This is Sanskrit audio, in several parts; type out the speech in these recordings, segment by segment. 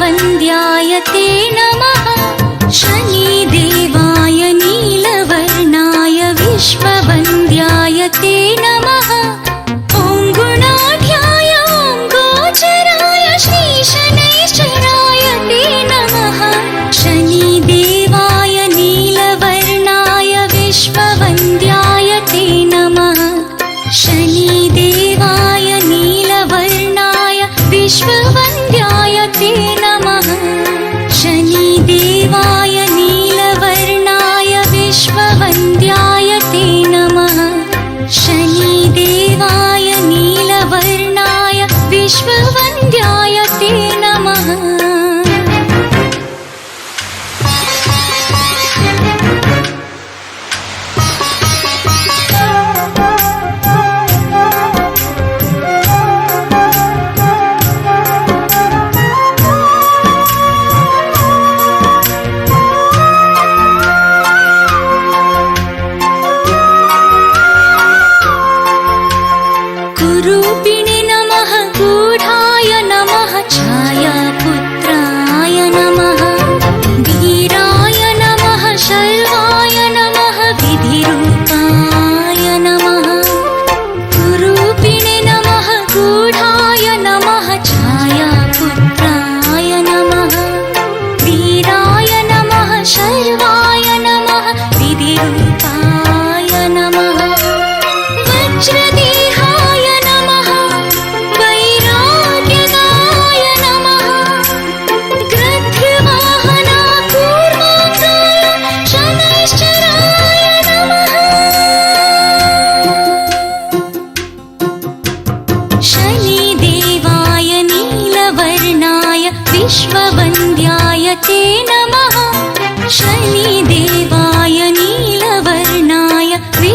वन्द्याय ते नमः। शनिदेवाय नीलवर्णाय विश्ववन्द्याय ते नमः। ॐ गुणाढ्याय ॐ गोचराय श्रीशनैश्चराय ते नमः। शनिदेवाय नीलवर्णाय विश्ववन्द्याय ते नमः। शनिदेवाय नीलवर्णाय विश्ववन्द्याय रूपिणी नमः गूढाय नमः छाया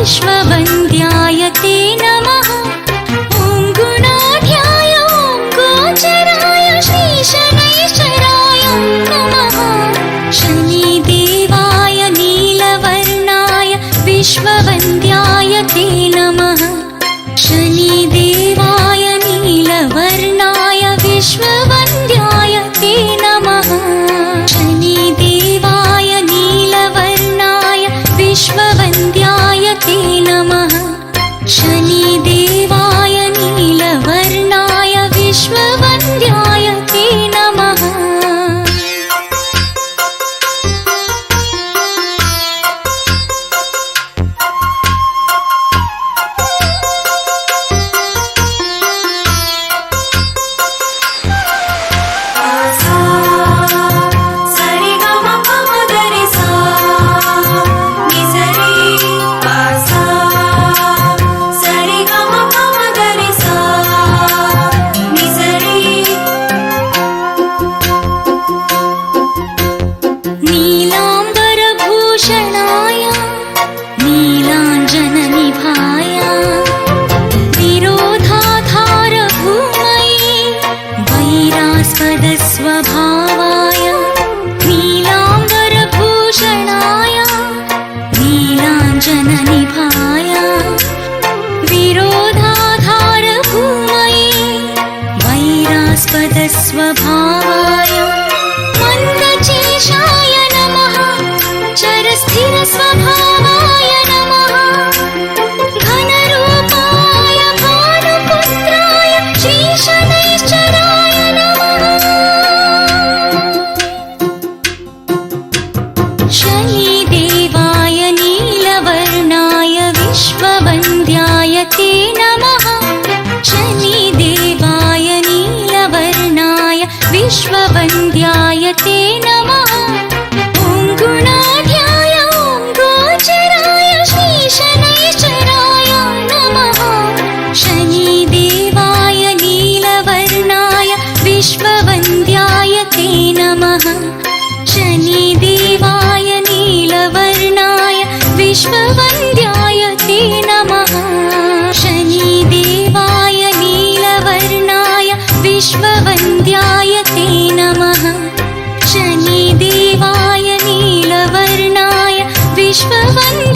विश्ववन् स्वभावाय वन्द्यायते नमः शनिदेवाय नीलवर्णाय विश्ववन्द्याय ते नमः शनिदेवाय नीलवर्णाय विश्ववन्द्याय ते नमः शनिदेवाय नीलवर्णाय विश्ववन्द्य